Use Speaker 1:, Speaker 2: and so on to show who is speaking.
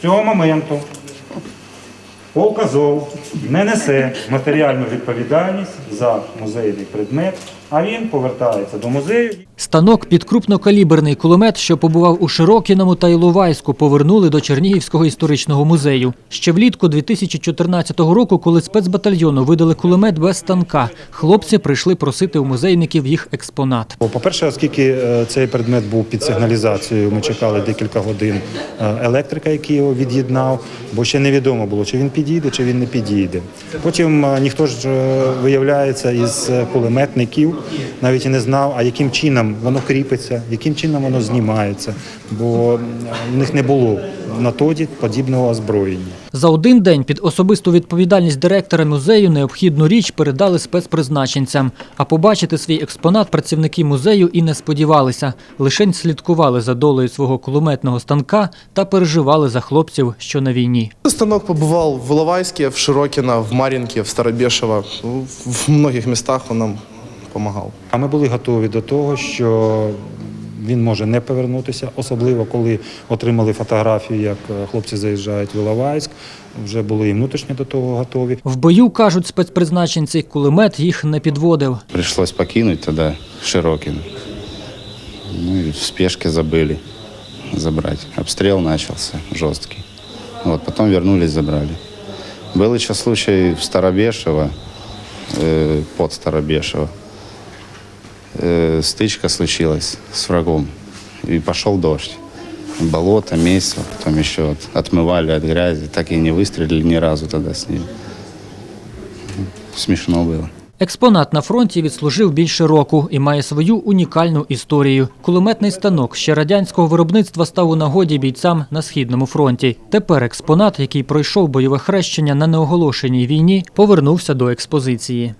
Speaker 1: З цього моменту полк не несе матеріальну відповідальність за музейний предмет, а він повертається до музею.
Speaker 2: Станок під крупнокаліберний кулемет, що побував у Широкіному та Іловайську, повернули до Чернігівського історичного музею. Ще влітку 2014 року, коли спецбатальйону видали кулемет без станка, хлопці прийшли просити у музейників їх експонат.
Speaker 1: По-перше, оскільки е, цей предмет був під сигналізацією, ми чекали декілька годин е, електрика, який його від'єднав, бо ще невідомо було, чи він підійде, чи він не підійде. Потім е, ніхто ж виявляється із кулеметників, навіть і не знав, а яким чином воно кріпиться, яким чином воно знімається, бо в них не було на тоді подібного озброєння.
Speaker 2: За один день під особисту відповідальність директора музею необхідну річ передали спецпризначенцям. А побачити свій експонат працівники музею і не сподівалися. Лишень слідкували за долею свого кулеметного станка та переживали за хлопців, що на війні.
Speaker 3: Станок побывал в Иловайске, в Широкино, в Маринке, в Старобешево. Ну, В многих местах он нам помогал.
Speaker 1: А ми були готові до того, що він може не повернутися, особливо коли отримали фотографію, як е, хлопці заїжджають в Іловайськ. Вже були і внутрішньо до того готові.
Speaker 2: В бою, кажуть спецпризначенці, кулемет їх не підводив.
Speaker 4: Пришлось покинуть тогда Широкин. Ну и в спешке забыли забрать. Обстрел начался жесткий. Вот, потом вернулись, забрали. Был еще случай в Старобешево, э, под Старобешево. Э, стычка случилась с врагом. И пошел дождь. Болото, месиво, потом еще вот отмывали от грязи. Так и не выстрелили ни разу тогда с ним. Смешно было.
Speaker 2: Експонат на фронті відслужив більше року і має свою унікальну історію. Кулеметний станок ще радянського виробництва став у нагоді бійцям на східному фронті. Тепер експонат, який пройшов бойове хрещення на неоголошеній війні, повернувся до експозиції.